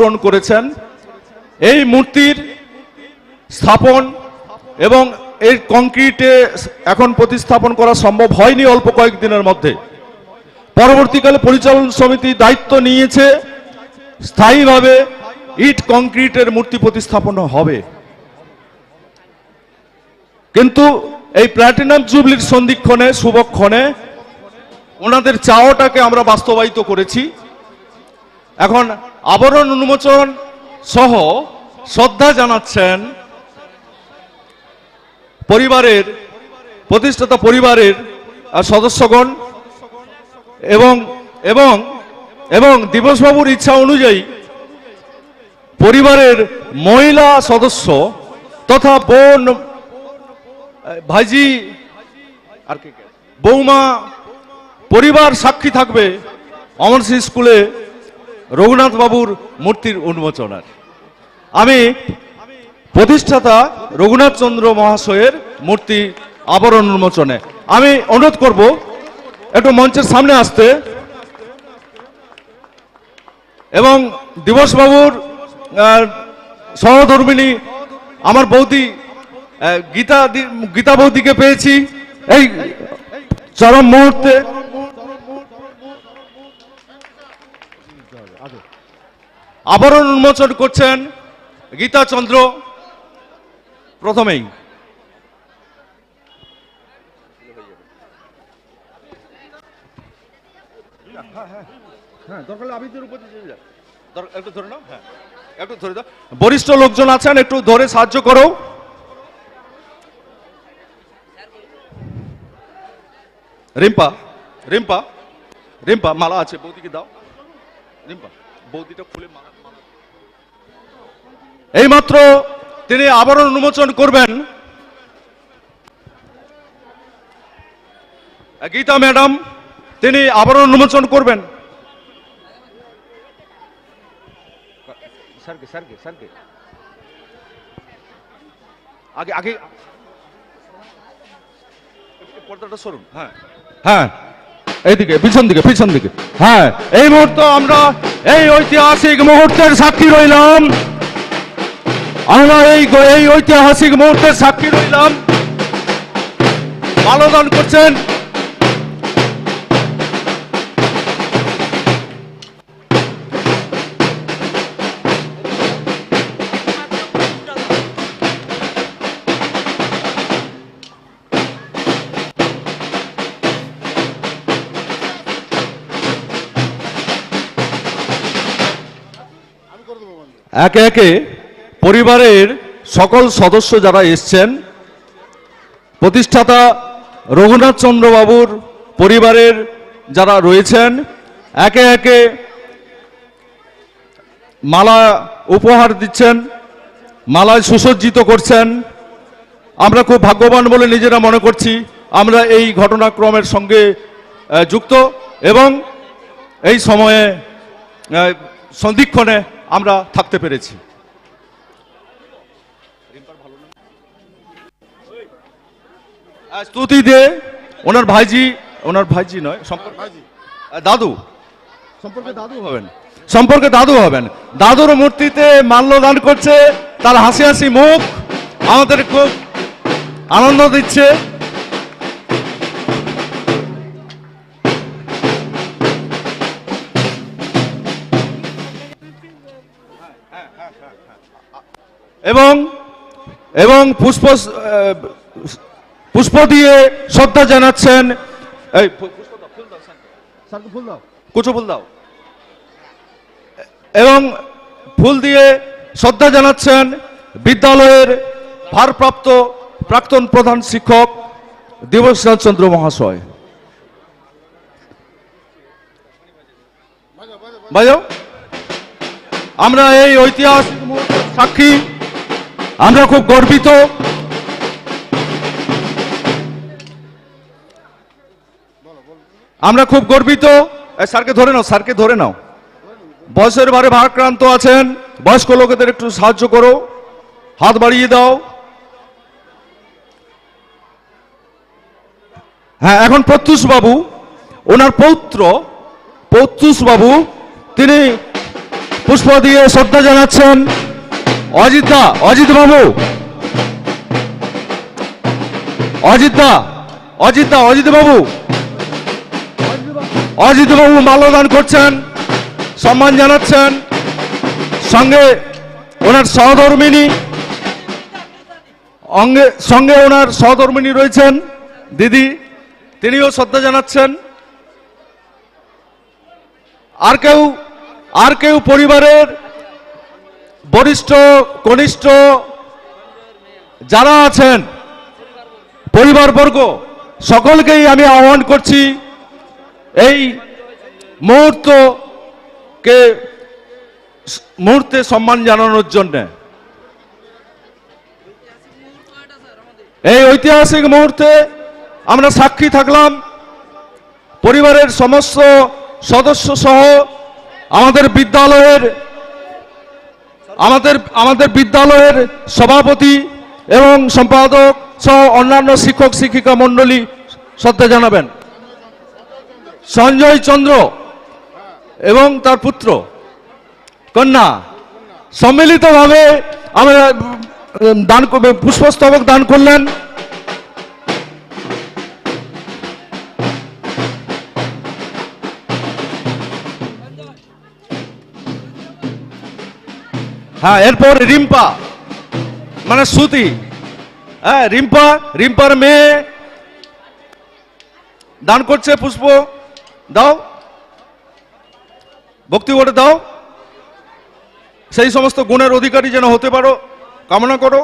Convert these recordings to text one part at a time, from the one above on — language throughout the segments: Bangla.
পূরণ করেছেন। এই মূর্তির স্থাপন এবং এর কংক্রিটে এখন প্রতিস্থাপন করা সম্ভব হয়নি অল্প কয়েকদিনের মধ্যে। পরবর্তীকালে পরিচালন সমিতি দায়িত্ব নিয়েছে স্থায়ীভাবে ইট কংক্রিটের মূর্তি প্রতিস্থাপন হবে। কিন্তু এই প্ল্যাটিনাম জুবলির সন্ধিক্ষণে, শুভক্ষণে ওনাদের চাওয়াটাকে আমরা বাস্তবায়িত করেছি। এখন আবরণ উন্মোচন সহ শ্রদ্ধা জানাচ্ছেন পরিবারের, প্রতিষ্ঠাতা পরিবারের সদস্যগণ এবং এবং এবং দিবসবাবুর ইচ্ছা অনুযায়ী পরিবারের মহিলা সদস্য তথা বোন ভাইজি আর? বৌমা, পরিবার সাক্ষী থাকবে অমরসি স্কুলে রঘুনাথ বাবুর মূর্তির উন্মোচনার। আমি প্রতিষ্ঠাতা রঘুনাথ চন্দ্র মহাশয়ের মূর্তি আবরণ উন্মোচনে। আমি অনুরোধ করব, একটু মঞ্চের সামনে আসতে। এবং দিবসবাবুর সহধর্মিনী, আমার বৌদি গীতা গীতা বৌদিকে পেয়েছি। এই চরম মুহূর্তে নাও হ্যাঁ। একটু ধরে দাও। বরিষ্ঠ লোকজন আছেন একটু ধরে সাহায্য করো। রিম্পা রিম্পা রিম্পা মালা আছে বৌদিকে দাও। রিম্পা বৌদিটা খুলে মালা- এইমাত্র তিনি আবরণ উন্মোচন করবেন। গীতা ম্যাডাম তিনি আবরণ উন্মোচন করবেন। আগে আগে পর্দাটা সরুন হ্যাঁ। হ্যাঁ এইদিকে পিছন দিকে পিছন দিকে। হ্যাঁ এই মুহূর্তে আমরা এই ঐতিহাসিক মুহূর্তের সাক্ষী রইলাম। আমরা এই এই ঐতিহাসিক মুহূর্তের সাক্ষী রইলাম। মালদান করছেন। একে একে পরিবারের সকল সদস্য যারা এসছেন, প্রতিষ্ঠাতা রঘুনাথ চন্দ্র বাবুর পরিবারের যারা রয়েছেন, একে একে মালা উপহার দিচ্ছেন, মালায় সুসজ্জিত করছেন। আমরা খুব ভাগ্যবান বলে নিজেরা মনে করছি, আমরা এই ঘটনাক্রমের সঙ্গে যুক্ত এবং এই সময়ে সন্ধিক্ষণে আমরা থাকতে পেরেছি। স্তুতি দে ওনার ভাইজি ওনার ভাইজি নয় সম্পর্ক দাদু। সম্পর্কে দাদু হবেন। সম্পর্কে দাদু হবেন। দাদুর মূর্তিতে মাল্যদান করছে তার হাসি হাসি মুখ আমাদের খুব আনন্দ দিচ্ছে। এবং এবং পুষ্প পুষ্প দিয়ে শ্রদ্ধা জানাচ্ছেন। এই কুচো ফুল দাও। এবং ফুল দিয়ে শ্রদ্ধা জানাচ্ছেন বিদ্যালয়ের ভারপ্রাপ্ত প্রাক্তন প্রধান শিক্ষক দিবসরাজ চন্দ্র মহাশয়। বাজাও আমরা এই ঐতিহাসিক সাক্ষী। আমরা খুব গর্বিত। আমরা খুব গর্বিত। স্যারকে ধরে নাও, স্যারকে ধরে নাও। বয়সের ভারে ভারাক্রান্ত আছেন, বয়স্ক লোকেদের একটু সাহায্য করো। হাত বাড়িয়ে দাও। হ্যাঁ এখন প্রত্যুষ বাবু, ওনার পৌত্র, প্রত্যুষ বাবু, তিনি পুষ্প দিয়ে শ্রদ্ধা জানাচ্ছেন। অজিত দা, অজিত বাবু। অজিত দা অজিত দা, অজিত বাবু। অজিত বাবু মাল্যদান করছেন, সম্মান জানাচ্ছেন, সঙ্গে ওনার সহধর্মিনী, অঙ্গে, সঙ্গে ওনার সহধর্মিনী রয়েছেন, দিদি, তিনিও শ্রদ্ধা জানাচ্ছেন। আর কেউ আর কেউ পরিবারের বরিষ্ঠ, কনিষ্ঠ যারা আছেন, পরিবারবর্গ, সকলকেই আমি আহ্বান করছি। এই মুহূর্তকে মুহূর্তে সম্মান জানানোর জন্যে। এই ঐতিহাসিক মুহূর্তে আমরা সাক্ষী থাকলাম। পরিবারের সমস্ত সদস্য সহ আমাদের বিদ্যালয়ের, আমাদের আমাদের বিদ্যালয়ের সভাপতি এবং সম্পাদক সহ অন্যান্য শিক্ষক, শিক্ষিকা মণ্ডলী শ্রদ্ধা জানাবেন। সঞ্জয় চন্দ্র এবং তার পুত্র কন্যা। সম্মিলিতভাবে আমরা দান পুষ্পস্তবক দান করলেন। হ্যাঁ এরপর রিম্পা মানে সুতি হ্যাঁ রিম্পা, রিম্পার মেয়ে দান করছে পুষ্প। দাও। ভক্তি করে দাও। সেই সমস্ত গুণের অধিকারী যেন হতে পারো, কামনা করো।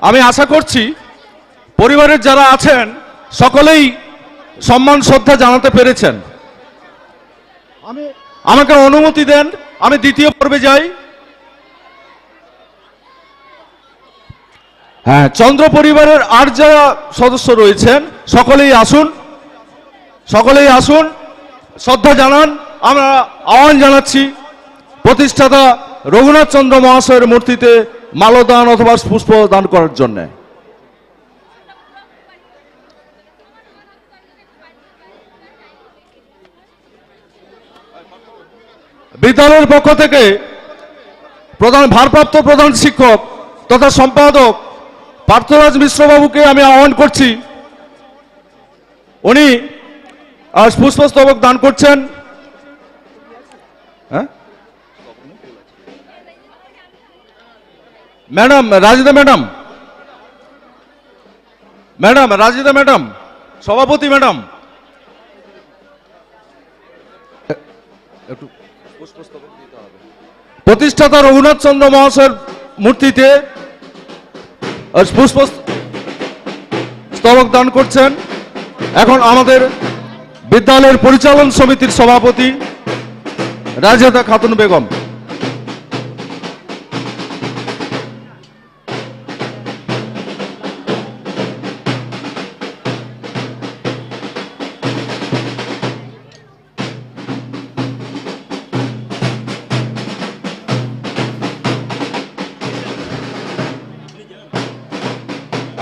আমি আশা করছি, পরিবারের যারা আছেন, সকলেই সম্মান শ্রদ্ধা জানাতে পেরেছেন। আমি আমাকে অনুমতি দেন আমি দ্বিতীয় পর্বে যাই। হ্যাঁ চন্দ্র পরিবারের আর যারা সদস্য রয়েছেন সকলেই আসুন। সকলেই আসুন শ্রদ্ধা জানান। আমরা আহ্বান জানাচ্ছি প্রতিষ্ঠাতা রঘুনাথ চন্দ্র মহাশয়ের মূর্তিতে মালদান অথবা পুষ্প দান করার জন্য। বিদ্যালয়ের পক্ষ থেকে প্রধান, ভারপ্রাপ্ত প্রধান শিক্ষক তথা সম্পাদক পার্থরাজ মিশ্রবাবুকে আমি আহ্বান করছি। উনি আজ পুষ্পস্তবক দান করছেন। হ্যাঁ? Madam, Rajida madam. Madam, Rajida madam, সভাপতি ম্যাডাম। একটু প্রতিষ্ঠাতা রঘুনাথ চন্দ্র মহাশয়ের মূর্তিতে পুষ্প স্তবক দান করছেন। এখন আমাদের বিদ্যালয়ের পরিচালন সমিতির সভাপতি রাজেদা খাতুন বেগম।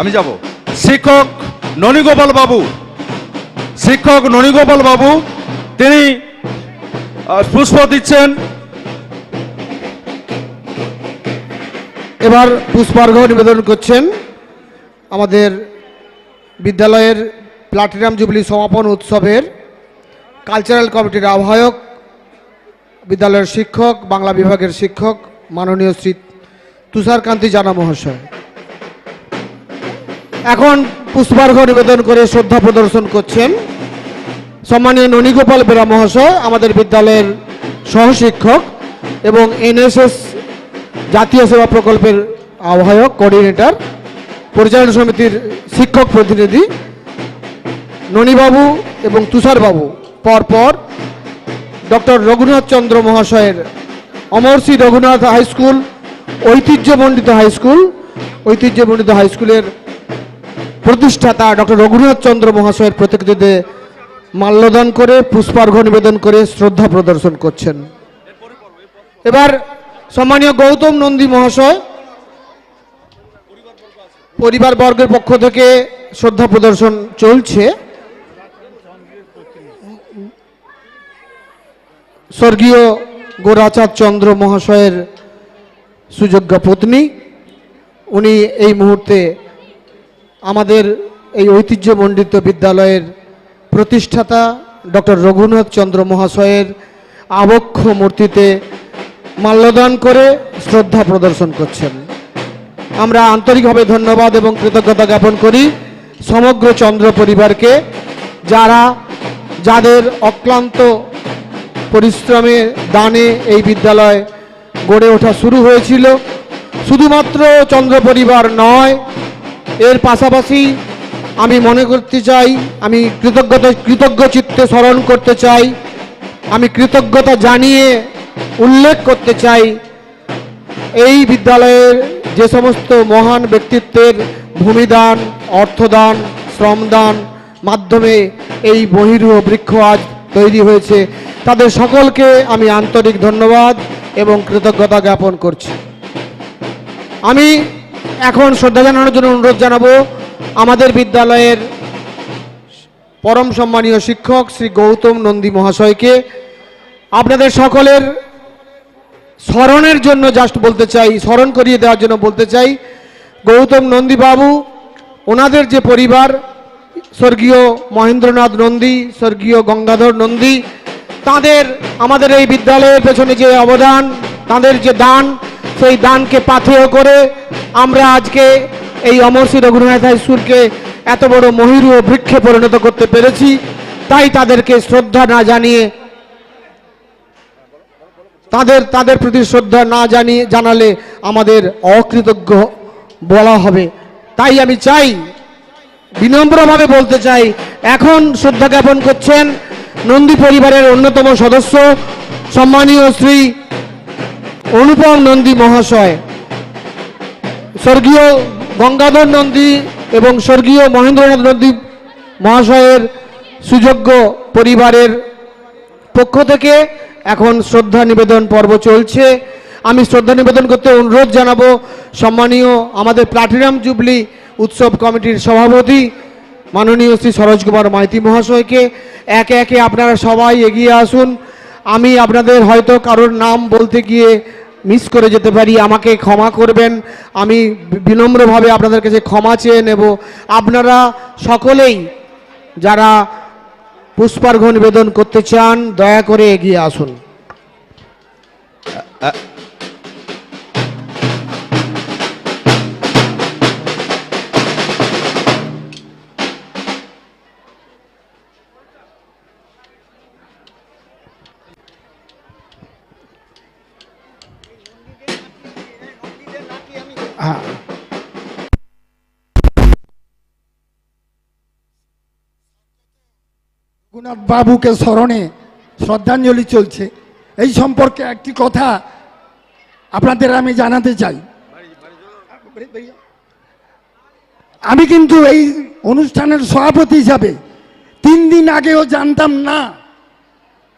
আমি যাব। শিক্ষক ননীগোপাল বাবু। শিক্ষক ননীগোপাল বাবু, তিনি পুষ্প দিচ্ছেন। এবার পুষ্পার্ঘ নিবেদন করছেন আমাদের বিদ্যালয়ের প্লাটিনাম জুবলি সমাপন উৎসবের কালচারাল কমিটির আহ্বায়ক, বিদ্যালয়ের শিক্ষক, বাংলা বিভাগের শিক্ষক, মাননীয় শ্রী তুষারকান্তি জানা মহাশয়। এখন পুষ্পার্ঘ নিবেদন করে শ্রদ্ধা প্রদর্শন করছেন সম্মানীয় ননীগোপাল বেরা মহাশয়, আমাদের বিদ্যালয়ের সহশিক্ষক এবং এনএসএস জাতীয় সেবা প্রকল্পের আহ্বায়ক কোঅর্ডিনেটর পরিচালনা সমিতির শিক্ষক প্রতিনিধি, ননীবাবু এবং তুষারবাবু। পরপর ডক্টর রঘুনাথ চন্দ্র মহাশয়ের অমরসি রঘুনাথ হাই স্কুল, ঐতিহ্যমণ্ডিত হাই স্কুল, ঐতিহ্যমণ্ডিত হাই স্কুলের প্রতিষ্ঠাতা ডক্টর রঘুনাথ চন্দ্র মহাশয়ের প্রতিকৃতিতে মাল্যদান করে, পুষ্পার্ঘ্য নিবেদন করে, শ্রদ্ধা প্রদর্শন করছেন। এবার সম্মানীয় গৌতম নন্দী মহাশয় পরিবার বর্গের পক্ষ থেকে শ্রদ্ধা প্রদর্শন চলছে। স্বর্গীয় গোরাচাঁদ চন্দ্র মহাশয়ের সুযোগ্য পত্নী, উনি এই মুহূর্তে আমাদের এই ঐতিহ্যমণ্ডিত বিদ্যালয়ের প্রতিষ্ঠাতা ডক্টর রঘুনাথ চন্দ্র মহাশয়ের আবক্ষ মূর্তিতে মাল্যদান করে শ্রদ্ধা প্রদর্শন করছেন। আমরা আন্তরিকভাবে ধন্যবাদ এবং কৃতজ্ঞতা জ্ঞাপন করি সমগ্র চন্দ্র পরিবারকে যারা যাদের অক্লান্ত পরিশ্রমে দানে এই বিদ্যালয় গড়ে ওঠা শুরু হয়েছিল। শুধুমাত্র চন্দ্র পরিবার নয় এর পাশাপাশি আমি মনে করতে চাই, আমি কৃতজ্ঞতা, কৃতজ্ঞ চিত্তে স্মরণ করতে চাই, আমি কৃতজ্ঞতা জানিয়ে উল্লেখ করতে চাই, এই বিদ্যালয়ের যে সমস্ত মহান ব্যক্তিত্বের ভূমিদান, অর্থদান, শ্রমদান মাধ্যমে এই বহিরূহ বৃক্ষ আজ তৈরি হয়েছে, তাদের সকলকে আমি আন্তরিক ধন্যবাদ এবং কৃতজ্ঞতা জ্ঞাপন করছি। আমি এখন শ্রদ্ধা জানানোর জন্য অনুরোধ জানাব আমাদের বিদ্যালয়ের পরম সম্মানীয় শিক্ষক শ্রী গৌতম নন্দী মহাশয়কে। আপনাদের সকলের স্মরণের জন্য জাস্ট বলতে চাই, স্মরণ করিয়ে দেওয়ার জন্য বলতে চাই, গৌতম নন্দীবাবু ওনাদের যে পরিবার, স্বর্গীয় মহেন্দ্রনাথ নন্দী, স্বর্গীয় গঙ্গাধর নন্দী, তাদের, আমাদের এই বিদ্যালয়ের পেছনে যে অবদান, তাদের যে দান সেই দানকে পাথেয় করে আমরা আজকে এই অমরশ্রী রঘুনাথ হাই স্কুলকে এত বড় মহিরু ও বৃক্ষে পরিণত করতে পেরেছি। তাই তাদেরকে শ্রদ্ধা না জানিয়ে, তাদের তাদের প্রতি শ্রদ্ধা না জানিয়ে, জানালে আমাদের অকৃতজ্ঞ বলা হবে। তাই আমি চাই, বিনম্রভাবে বলতে চাই, এখন শ্রদ্ধা জ্ঞাপন করছেন নন্দী পরিবারের অন্যতম সদস্য, সম্মানীয় শ্রী অনুপম নন্দী মহাশয়, স্বর্গীয় গঙ্গাধর নন্দী এবং স্বর্গীয় মহেন্দ্রনাথ নন্দী মহাশয়ের সুযোগ্য পরিবারের পক্ষ থেকে এখন শ্রদ্ধা নিবেদন পর্ব চলছে। আমি শ্রদ্ধা নিবেদন করতে অনুরোধ জানাব, সম্মানীয় আমাদের প্লাটিনাম জুবলি উৎসব কমিটির সভাপতি, মাননীয় শ্রী সরোজ কুমার মাইতি মহাশয়কে। একে একে আপনারা সবাই এগিয়ে আসুন। আমি আপনাদের হয়তো কারোর নাম বলতে গিয়ে মিস করে যেতে পারি, আমাকে ক্ষমা করবেন। আমি বিনম্রভাবে আপনাদের কাছে ক্ষমা চেয়ে নেব। আপনারা সকলেই যারা পুষ্পার্ঘ নিবেদন করতে চান, দয়া করে এগিয়ে আসুন। হ্যাঁ রঘুনাথ বাবুকে স্মরণে শ্রদ্ধাঞ্জলি চলছে। এই সম্পর্কে একটি কথা আপনাদের আমি জানাতে চাই। আমি কিন্তু এই অনুষ্ঠানের সভাপতি হিসাবে তিন দিন আগেও জানতাম না